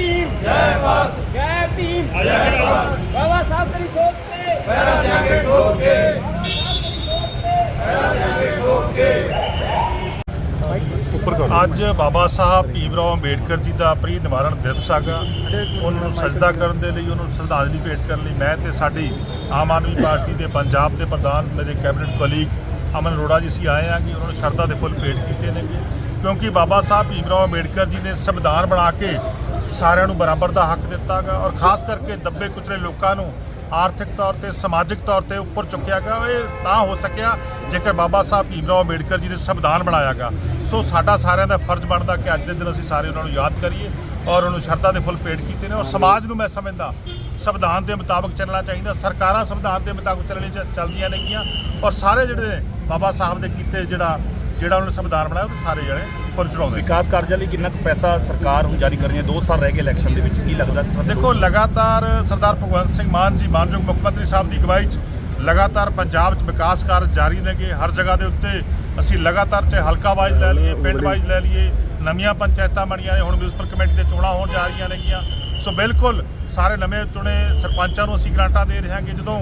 ਭੀਮ ਜੈ ਭਾਰਤ ਜੈ ਭੀਮ ਜੈ ਭਾਰਤ ਬਾਬਾ ਸਾਹਿਬ ਤੇਰੀ ਸੋਚ ਤੇ ਪੈਰਾ ਜਾਗੇ ਠੋਕ ਕੇ ਅੱਜ ਬਾਬਾ ਸਾਹਿਬ ਭੀਮਰਾਓ ਅੰਬੇਡਕਰ ਜੀ ਦਾ ਪ੍ਰੀ ਨਿਵਾਰਣ ਦਿਵਸ ਹੈਗਾ। ਉਹਨਾਂ ਨੂੰ ਸਜਦਾ ਕਰਨ ਦੇ ਲਈ ਉਹਨਾਂ ਨੂੰ ਸ਼ਰਧਾਂਜਲੀ ਭੇਟ ਕਰਨ ਲਈ ਮੈਂ ਤੇ ਸਾਡੀ ਆਮ ਆਦਮੀ ਪਾਰਟੀ ਦੇ ਪੰਜਾਬ ਦੇ ਪ੍ਰਧਾਨ ਮੇਰੇ ਕੈਬਨਿਟ ਕੋਲੀਗ ਅਮਨ ਅਰੋੜਾ ਜੀ ਸੀ ਆਏ ਆ ਕਿ ਉਹਨਾਂ ਨੂੰ ਸ਼ਰਧਾ ਦੇ ਫੁੱਲ ਭੇਟ ਕੀਤੇ ਨੇ ਕਿਉਂਕਿ ਬਾਬਾ ਸਾਹਿਬ ਭੀਮਰਾਓ ਅੰਬੇਡਕਰ ਜੀ ਨੇ ਸੰਵਿਧਾਨ ਬਣਾ ਕੇ ਸਾਰਿਆਂ ਨੂੰ ਬਰਾਬਰ ਦਾ ਹੱਕ ਦਿੱਤਾ ਗਾ ਔਰ ਖਾਸ ਕਰਕੇ ਦੱਬੇ ਕੁਚਲੇ ਲੋਕਾਂ ਨੂੰ ਆਰਥਿਕ ਤੌਰ ਤੇ, ਸਮਾਜਿਕ ਤੌਰ ਤੇ ਉੱਪਰ ਚੁੱਕਿਆ ਗਿਆ ਇਹ ਤਾਂ ਹੋ ਸਕਿਆ ਜੇਕਰ ਬਾਬਾ ਸਾਹਿਬ ਭੀਮਰਾਓ ਅੰਬੇਡਕਰ ਜੀ ਨੇ ਸੰਵਿਧਾਨ ਬਣਾਇਆ ਗਾ ਸੋ ਸਾਡਾ ਸਾਰਿਆਂ ਦਾ ਫਰਜ਼ ਬਣਦਾ ਕਿ ਅੱਜ ਦੇ ਦਿਨ ਅਸੀਂ ਸਾਰੇ ਉਹਨਾਂ ਨੂੰ ਯਾਦ ਕਰੀਏ ਔਰ ਉਹਨੂੰ ਸ਼ਰਧਾ ਦੇ ਫੁੱਲ ਭੇਟ ਕੀਤੇ ਨੇ। ਔਰ ਸਮਾਜ ਨੂੰ ਮੈਂ ਸਮਝਦਾ, ਸੰਵਿਧਾਨ ਦੇ ਮੁਤਾਬਕ ਚੱਲਣਾ ਚਾਹੀਦਾ। ਸਰਕਾਰਾਂ ਸੰਵਿਧਾਨ ਦੇ ਮੁਤਾਬਕ ਚੱਲਣੀ ਚ- ਚੱਲਦੀਆਂ ਨੇਗੀਆਂ। ਔਰ ਸਾਰੇ ਜਿਹੜੇ ਨੇ ਬਾਬਾ ਸਾਹਿਬ ਦੇ ਕੀਤੇ ਜਿਹੜਾ ਜਿਹੜਾ ਉਹਨਾਂ ਨੇ ਸੰਵਿਧਾਨ ਬਣਾਇਆ ਉਹ ਸਾਰੇ ਜਿਹੜੇ ਫੁੱਲ ਚੜਾਉਂਦੇ। ਵਿਕਾਸ ਕਾਰਜਾਂ ਲਈ ਕਿੰਨਾ ਕੁ ਪੈਸਾ ਸਰਕਾਰ ਹੁਣ ਜਾਰੀ ਕਰ ਰਹੀ ਹੈ? 2 ਸਾਲ ਰਹਿ ਗਏ ਇਲੈਕਸ਼ਨ ਦੇ ਵਿੱਚ ਕੀ ਲੱਗਦਾ ਦੇਖੋ ਲਗਾਤਾਰ ਸਰਦਾਰ ਭਗਵੰਤ ਸਿੰਘ ਮਾਨ ਜੀ ਮਾਨਯੋਗ ਮੁੱਖ ਮੰਤਰੀ ਸਾਹਿਬ ਦੀ ਅਗਵਾਈ 'ਚ ਲਗਾਤਾਰ ਪੰਜਾਬ 'ਚ ਵਿਕਾਸ ਕਾਰਜ ਜਾਰੀ ਨੇਗੇ ਹਰ ਜਗ੍ਹਾ ਦੇ ਉੱਤੇ ਅਸੀਂ ਲਗਾਤਾਰ ਚਾਹੇ ਹਲਕਾ ਵਾਈਜ਼ ਲੈ ਲਈਏ ਪਿੰਡ ਵਾਈਜ਼ ਲੈ ਲਈਏ ਨਵੀਆਂ ਪੰਚਾਇਤਾਂ ਬਣੀਆਂ ਨੇ ਹੁਣ ਮਿਊਨਿਸਪਲ ਕਮੇਟੀ ਦੇ ਚੋਣਾਂ ਹੋਣ ਜਾ ਰਹੀਆਂ ਨੇਗੀਆਂ। ਸੋ ਬਿਲਕੁਲ ਸਾਰੇ ਨਵੇਂ ਚੁਣੇ ਸਰਪੰਚਾਂ ਨੂੰ ਅਸੀਂ ਗ੍ਰਾਂਟਾਂ ਦੇ ਰਹੇ ਹਾਂ ਕਿ ਜਦੋਂ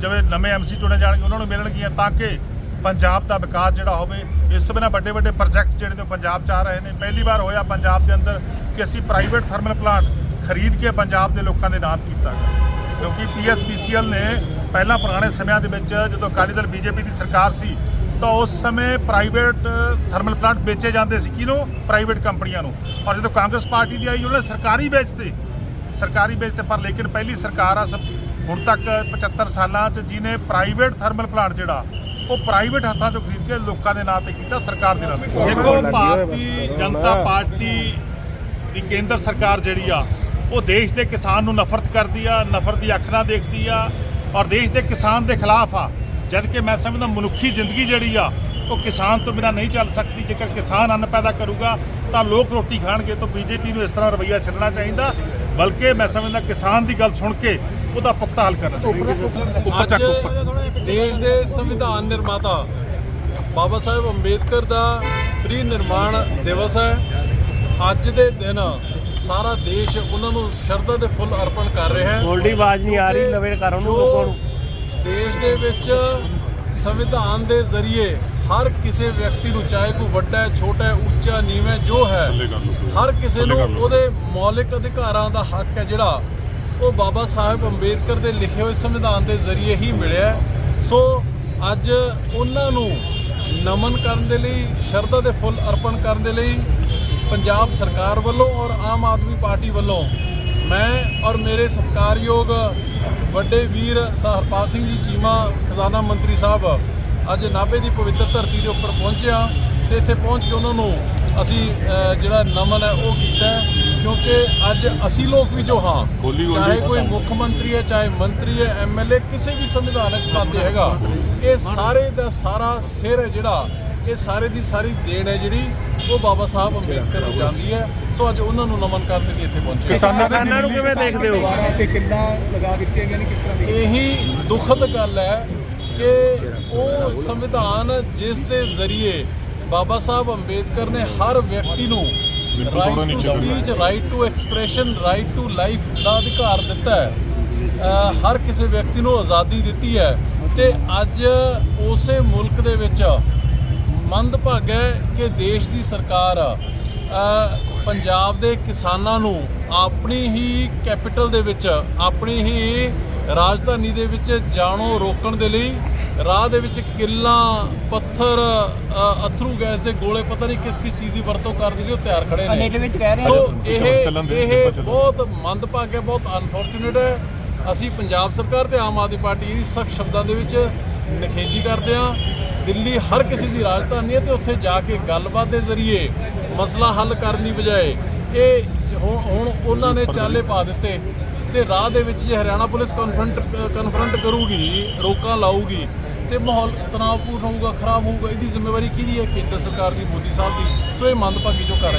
ਜਿਵੇਂ ਨਵੇਂ ਐਮਸੀ ਚੁਣੇ ਜਾਣਗੇ ਉਹਨਾਂ ਨੂੰ ਮਿਲਣਗੀਆਂ ਤਾਂ ਕਿ ਪੰਜਾਬ ਦਾ ਵਿਕਾਸ ਜਿਹੜਾ ਹੋਵੇ, ਇਸ ਤੋਂ ਬਿਨਾਂ ਵੱਡੇ ਵੱਡੇ ਪ੍ਰੋਜੈਕਟ ਜਿਹੜੇ ਨੇ ਉਹ ਪੰਜਾਬ 'ਚ ਆ ਰਹੇ ਨੇ। ਪਹਿਲੀ ਵਾਰ ਹੋਇਆ ਪੰਜਾਬ ਦੇ ਅੰਦਰ ਕਿ ਅਸੀਂ ਪ੍ਰਾਈਵੇਟ ਥਰਮਲ ਪਲਾਂਟ ਖਰੀਦ ਕੇ ਪੰਜਾਬ ਦੇ ਲੋਕਾਂ ਦੇ ਨਾਮ ਕੀਤਾ ਗਿਆ। ਕਿਉਂਕਿ ਪੀਐਸਪੀਸੀਐਲ ਨੇ ਪਹਿਲਾਂ ਪੁਰਾਣੇ ਸਮਿਆਂ ਦੇ ਵਿੱਚ ਜਦੋਂ ਅਕਾਲੀ ਦਲ ਬੀਜੇਪੀ ਦੀ ਸਰਕਾਰ ਸੀ, ਤਾਂ ਉਸ ਸਮੇਂ ਪ੍ਰਾਈਵੇਟ ਥਰਮਲ ਪਲਾਂਟ ਵੇਚੇ ਜਾਂਦੇ ਸੀ ਕਿਹਨੂੰ? ਪ੍ਰਾਈਵੇਟ ਕੰਪਨੀਆਂ ਨੂੰ। ਔਰ ਜਦੋਂ ਕਾਂਗਰਸ ਪਾਰਟੀ ਦੀ ਆਈ, ਉਹਨੇ ਨੇ ਸਰਕਾਰੀ ਵੇਚਤੇ। ਸਰਕਾਰੀ ਵੇਚਤੇ, ਪਰ ਲੇਕਿਨ ਪਹਿਲੀ ਸਰਕਾਰ ਆ ਸਭ ਹੁਣ ਤੱਕ 75 ਸਾਲਾਂ 'ਚ, ਜਿਹਨੇ ਪ੍ਰਾਈਵੇਟ ਥਰਮਲ ਪਲਾਂਟ ਜਿਹੜਾ ਉਹ ਪ੍ਰਾਈਵੇਟ ਹੱਥਾਂ 'ਚੋਂ ਖਰੀਦ ਕੇ ਲੋਕਾਂ ਦੇ ਨਾਂ ਤੇ ਕੀਤਾ, ਸਰਕਾਰ ਦੇ ਨਾਂ ਤੇ ਦੇਖੋ, ਭਾਰਤੀ ਜਨਤਾ ਪਾਰਟੀ ਦੀ ਕੇਂਦਰ ਸਰਕਾਰ ਜਿਹੜੀ ਆ, ਉਹ ਦੇਸ਼ ਦੇ ਕਿਸਾਨ ਨੂੰ ਨਫ਼ਰਤ ਕਰਦੀ ਆ, ਨਫ਼ਰਤ ਦੀ ਅੱਖ ਨਾਲ ਦੇਖਦੀ ਆ ਔਰ ਦੇਸ਼ ਦੇ ਕਿਸਾਨ ਦੇ ਖਿਲਾਫ ਆ। ਜਦ ਕਿ ਮੈਂ ਸਮਝਦਾ ਮਨੁੱਖੀ ਜ਼ਿੰਦਗੀ ਜਿਹੜੀ ਆ, ਉਹ ਕਿਸਾਨ ਤੋਂ ਬਿਨਾਂ ਨਹੀਂ ਚੱਲ ਸਕਦੀ। ਜੇਕਰ ਕਿਸਾਨ ਅੰਨ ਪੈਦਾ ਕਰੂਗਾ, ਤਾਂ ਲੋਕ ਰੋਟੀ ਖਾਣਗੇ। ਤਾਂ ਬੀਜੇਪੀ ਨੂੰ ਇਸ ਤਰ੍ਹਾਂ ਰਵੱਈਆ ਛੱਡਣਾ ਚਾਹੀਦਾ। ਬਲਕਿ ਮੈਂ ਸਮਝਦਾ ਕਿਸਾਨ ਦੀ ਗੱਲ ਸੁਣ ਕੇ ਉਹਦਾ ਪੁਖਤਾ ਹੱਲ ਕਰਨਾ ਉੱਪਰ ਚੱਕ ਉੱਪਰ। ਅੱਜ ਦੇਸ਼ ਦੇ ਸੰਵਿਧਾਨ ਨਿਰਮਾਤਾ ਬਾਬਾ ਸਾਹਿਬ ਅੰਬੇਦਕਰ ਦਾ ਪ੍ਰੀ ਨਿਰਮਾਣ ਦਿਵਸ ਹੈ। ਅੱਜ ਦੇ ਦਿਨ ਸਾਰਾ ਦੇਸ਼ ਉਹਨਾਂ ਨੂੰ ਸ਼ਰਧਾ ਦੇ ਫੁੱਲ ਅਰਪਣ ਕਰ ਰਿਹਾ ਹੈ। ਗੋਲਡੀ ਆਵਾਜ਼ ਨਹੀਂ ਆ ਰਹੀ ਨਵੇਂ ਕਰ ਉਹਨੂੰ ਲੋਕਾਂ ਨੂੰ। ਦੇਸ਼ ਦੇ ਵਿੱਚ ਸੰਵਿਧਾਨ ਦੇ ਜ਼ਰੀਏ ਹਰ ਕਿਸੇ ਵਿਅਕਤੀ ਨੂੰ ਚਾਹੇ ਕੋਈ ਵੱਡਾ ਹੈ ਛੋਟਾ ਹੈ ਉੱਚਾ ਨੀਵਾਂ ਜੋ ਹੈ ਹਰ ਕਿਸੇ ਨੂੰ ਉਹਦੇ ਮੌਲਿਕ ਅਧਿਕਾਰਾਂ ਦਾ ਹੱਕ ਹੈ ਜਿਹੜਾ ਉਹ ਬਾਬਾ ਸਾਹਿਬ ਅੰਬੇਦਕਰ ਦੇ ਲਿਖੇ ਹੋਏ ਸੰਵਿਧਾਨ ਦੇ ਜ਼ਰੀਏ ਹੀ ਮਿਲਿਆ ਸੋ ਅੱਜ ਉਹਨਾਂ ਨੂੰ ਨਮਨ ਕਰਨ ਦੇ ਲਈ, ਸ਼ਰਧਾ ਦੇ ਫੁੱਲ ਅਰਪਣ ਕਰਨ ਦੇ ਲਈ ਪੰਜਾਬ ਸਰਕਾਰ ਵੱਲੋਂ ਔਰ ਆਮ ਆਦਮੀ ਪਾਰਟੀ ਵੱਲੋਂ ਮੈਂ ਔਰ ਮੇਰੇ ਸਤਿਕਾਰਯੋਗ ਵੱਡੇ ਵੀਰ ਹਰਪਾਲ ਸਿੰਘ ਜੀ, ਚੀਮਾ, ਖਜ਼ਾਨਾ ਮੰਤਰੀ ਸਾਹਿਬ ਅੱਜ ਨਾਭੇ ਦੀ ਪਵਿੱਤਰ ਧਰਤੀ ਦੇ ਉੱਪਰ ਪਹੁੰਚਿਆ ਤੇ ਇੱਥੇ ਪਹੁੰਚ ਕੇ ਉਹਨਾਂ ਨੂੰ ਅਸੀਂ ਜਿਹੜਾ ਨਮਨ ਹੈ ਉਹ ਕੀਤਾ। ਕਿਉਂਕਿ ਅੱਜ ਅਸੀਂ ਲੋਕ ਵੀ ਜੋ ਹਾਂ ਚਾਹੇ ਕੋਈ ਮੁੱਖ ਮੰਤਰੀ ਹੈ ਚਾਹੇ ਮੰਤਰੀ ਹੈ ਐਮਐਲਏ ਕਿਸੇ ਵੀ ਸੰਵਿਧਾਨਕ ਖਾਤੇ ਹੈਗਾ ਇਹ ਸਾਰੇ ਦਾ ਸਾਰਾ ਸਿਰ ਹੈ ਜਿਹੜਾ ਇਹ ਸਾਰੇ ਦੀ ਸਾਰੀ ਦੇਣ ਹੈ ਜਿਹੜੀ ਉਹ ਬਾਬਾ ਸਾਹਿਬ ਅੰਬੇਦਕਰ ਨੂੰ ਜਾਂਦੀ ਹੈ ਸੋ ਅੱਜ ਉਹਨਾਂ ਨੂੰ ਨਮਨ ਕਰਨ ਦੇ ਲਈ ਇੱਥੇ ਪਹੁੰਚੇ। ਕਿਸਾਨਾਂ ਨੂੰ ਕਿਵੇਂ ਦੇਖਦੇ ਹੋ ਤੇ ਕਿੱਲਾ ਲਗਾ ਦਿੱਤੀਆਂ ਗਈਆਂ ਨੇ ਕਿਸ ਤਰ੍ਹਾਂ ਦੀ ਇਹੀ ਦੁਖਦ ਗੱਲ ਹੈ ਕਿ ਉਹ ਸੰਵਿਧਾਨ ਜਿਸ ਦੇ ਜ਼ਰੀਏ ਬਾਬਾ ਸਾਹਿਬ ਅੰਬੇਦਕਰ ਨੇ ਹਰ ਵਿਅਕਤੀ ਨੂੰ right to speech right to expression right to life ਦਾ ਅਧਿਕਾਰ ਦਿੱਤਾ ਹੈ। ਹਰ ਕਿਸੇ ਵਿਅਕਤੀ ਨੂੰ ਆਜ਼ਾਦੀ ਦਿੱਤੀ ਹੈ। ਤੇ ਅੱਜ ਉਸੇ ਮੁਲਕ ਦੇ ਵਿੱਚ ਮੰਦਭਾਗਾ ਹੈ ਕਿ ਦੇਸ਼ ਦੀ ਸਰਕਾਰ ਪੰਜਾਬ ਦੇ ਕਿਸਾਨਾਂ ਨੂੰ ਆਪਣੀ ਹੀ ਕੈਪੀਟਲ ਦੇ ਵਿੱਚ ਆਪਣੀ ਹੀ ਰਾਜਧਾਨੀ ਦੇ ਵਿੱਚ ਜਾਣੋਂ ਰੋਕਣ ਦੇ ਲਈ ਰਾਹ ਦੇ ਵਿੱਚ ਕਿੱਲਾਂ ਪੱਥਰ ਅਥਰੂ ਗੈਸ ਦੇ ਗੋਲੇ ਪਤਾ ਨਹੀਂ ਕਿਸ ਕਿਸ ਚੀਜ਼ ਦੀ ਵਰਤੋਂ ਕਰਨ ਦੇ ਲਈ ਉਹ ਤਿਆਰ ਖੜੇ ਨੇ। ਨੇਟ ਵਿੱਚ ਕਹਿ ਰਹੇ ਸੋ ਇਹ ਇਹ। ਬਹੁਤ ਮੰਦਭਾਗਾ ਹੈ ਬਹੁਤ ਅਨਫੋਰਚੂਨੇਟ ਹੈ। ਅਸੀਂ ਪੰਜਾਬ ਸਰਕਾਰ ਤੇ ਆਮ ਆਦਮੀ ਪਾਰਟੀ ਦੀ ਸਖਤ ਸ਼ਬਦਾਂ ਦੇ ਵਿੱਚ ਨਿਖੇਧੀ ਕਰਦੇ ਹਾਂ। ਦਿੱਲੀ ਹਰ ਕਿਸੇ ਦੀ ਰਾਜਧਾਨੀ ਹੈ ਤੇ ਉੱਥੇ ਜਾ ਕੇ ਗੱਲਬਾਤ ਦੇ ਜ਼ਰੀਏ ਮਸਲਾ ਹੱਲ ਕਰਨ ਦੀ ਬਜਾਏ ਇਹ ਹੁਣ ਹੁਣ ਉਹਨਾਂ ਨੇ ਚਾਲੇ ਪਾ ਦਿੱਤੇ ਤੇ ਰਾਹ ਦੇ ਵਿੱਚ ਜੇ ਹਰਿਆਣਾ ਪੁਲਿਸ ਕਨਫਰੰਟ ਕਨਫਰੰਟ ਕਰੂਗੀ ਰੋਕਾਂ ਲਾਊਗੀ ਤੇ ਮਾਹੌਲ ਤਣਾਅਪੂਰਨ ਹੋਊਗਾ, ਖਰਾਬ ਹੋਊਗਾ, ਇਹਦੀ ਜ਼ਿੰਮੇਵਾਰੀ ਕਿਹਦੀ ਹੈ? ਕੇਂਦਰ ਸਰਕਾਰ ਦੀ, ਮੋਦੀ ਸਾਹਿਬ ਦੀ। ਸੋ ਇਹ ਮੰਦਭਾਗੀ ਜੋ ਕਰ ਰਹੇ